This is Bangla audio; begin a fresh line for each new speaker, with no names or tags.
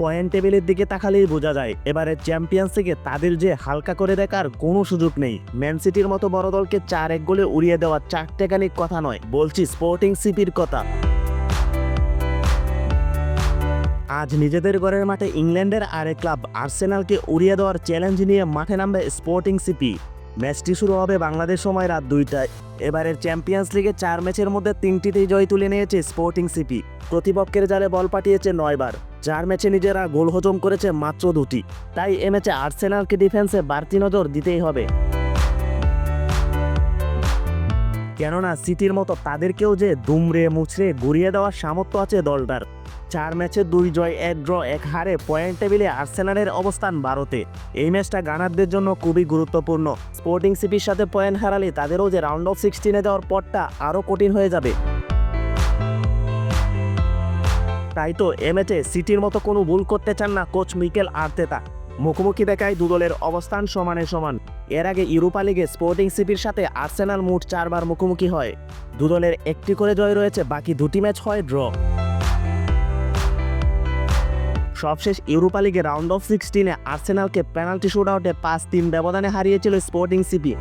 পয়েন্ট টেবিলের দিকে তাকালেই বোঝা যায় এবারে চ্যাম্পিয়ন্স থেকে তাদের যে হালকা করে দেখার কোনো সুযোগ নেই। ম্যান সিটির মতো বড় দলকে চার এক গোলে উড়িয়ে দেওয়া চারটেকানিক কথা নয়, বলছি স্পোর্টিং সিপির কথা। আজ নিজেদের ঘরের মাঠে ইংল্যান্ডের আরেক ক্লাব আর্সেনালকে উড়িয়ে দেওয়ার চ্যালেঞ্জ নিয়ে মাঠে নামবে স্পোর্টিং সিপি। ম্যাচটি শুরু হবে বাংলাদেশ সময় রাত দুইটায়। এবারের চ্যাম্পিয়ন্স লিগে চার ম্যাচের মধ্যে তিনটিতেই জয় তুলে নিয়েছে স্পোর্টিং সিপি। প্রতিপক্ষের জালে বল পাঠিয়েছে নয়বার। চার ম্যাচে নিজেরা গোল হজম করেছে মাত্র দুটি। তাই এ ম্যাচে আর্সেনালকে ডিফেন্সে বাড়তি নজর দিতেই হবে। কেননা সিটির মতো তাদেরকেও যে দুমড়ে মুচড়ে ঘুরিয়ে দেওয়ার সামর্থ্য আছে দলটার। চার ম্যাচে দুই জয়, এক ড্র, এক হারে পয়েন্ট টেবিলে আর্সেনালের অবস্থান বারোতে এই ম্যাচটা গানারদের জন্য খুবই গুরুত্বপূর্ণ। স্পোর্টিং সিপির সাথে পয়েন্ট হারালে তাদেরও যে রাউন্ড অফ সিক্সটিনে যাওয়ার পথটা আরও কঠিন হয়ে যাবে। তাই তো এ ম্যাচে সিটির মতো কোনো ভুল করতে চান না কোচ মিকেল আর্তেতা। মুখোমুখি দেখায় দুদলের অবস্থান সমানে সমান। এর আগে ইউরোপা লিগে স্পোর্টিং সিপির সাথে আর্সেনাল মোট চারবার মুখোমুখি হয়। দুদলের একটি করে জয় রয়েছে, বাকি দুটি ম্যাচ হয় ড্র। সবশেষ ইউরোপা লিগে রাউন্ড অফ সিক্সটিনে আর্সেনালকে পেনাল্টি শুট আউটে পাঁচ তিন ব্যবধানে হারিয়েছিল স্পোর্টিং সিপি।